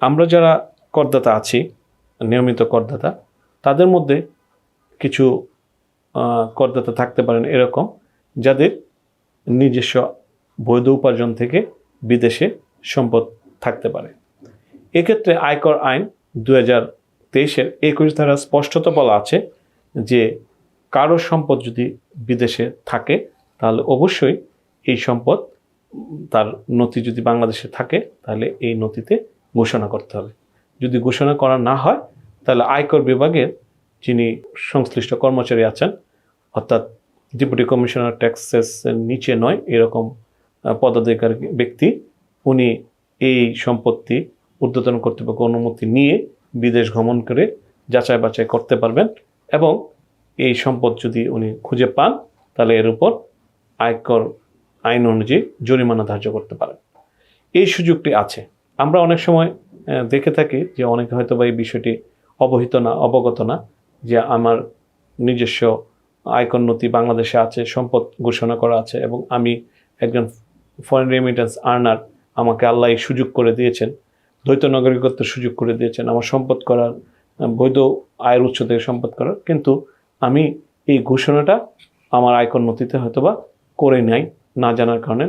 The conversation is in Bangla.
আমরা যারা করদাতা আছি, নিয়মিত করদাতা, তাদের মধ্যে কিছু করদাতা থাকতে পারেন এরকম, যাদের নিজস্ব বৈধ উপার্জন থেকে বিদেশে সম্পদ থাকতে পারে। এক্ষেত্রে আয়কর আইন দু হাজার তেইশের একুশ ধারা স্পষ্টত বলা আছে যে, কারও সম্পদ যদি বিদেশে থাকে, তাহলে অবশ্যই এই সম্পদ, তার নথি যদি বাংলাদেশে থাকে, তাহলে এই নথিতে ঘোষণা করতে হবে। যদি ঘোষণা করা না হয়, তাহলে আয়কর বিভাগের যিনি সংশ্লিষ্ট কর্মচারী আছেন, অর্থাৎ ডেপুটি কমিশনার ট্যাক্সেস নিচে নয়, এরকম পদাধিকার ব্যক্তি, উনি এই সম্পত্তি ঊর্ধ্বতন কর্তৃপক্ষ অনুমতি নিয়ে বিদেশ ভ্রমণ করে যাচাই বাছাই করতে পারবেন এবং এই সম্পদ যদি উনি খুঁজে পান, তাহলে এর উপর আয়কর আইন অনুযায়ী জরিমানা ধার্য করতে পারেন। এই সুযোগটি আছে। আমরা অনেক সময় দেখে থাকি যে অনেকে হয়তো বা এই বিষয়টি অবহিত না, অবগত না, যে আমার নিজস্ব আয়কর নথি বাংলাদেশে আছে, সম্পদ ঘোষণা করা আছে এবং আমি একজন ফরেন রেমিটেন্স আর্নার আমাকে আল্লাহ এই সুযোগ করে দিয়েছেন, দ্বৈত নাগরিকত্বের সুযোগ করে দিয়েছেন, আমার সম্পদ করার বৈধ আয়ের উৎস থেকে সম্পদ করার, কিন্তু আমি এই ঘোষণাটা আমার আয়কর নথিতে হয়তোবা করে নাই, না জানার কারণে।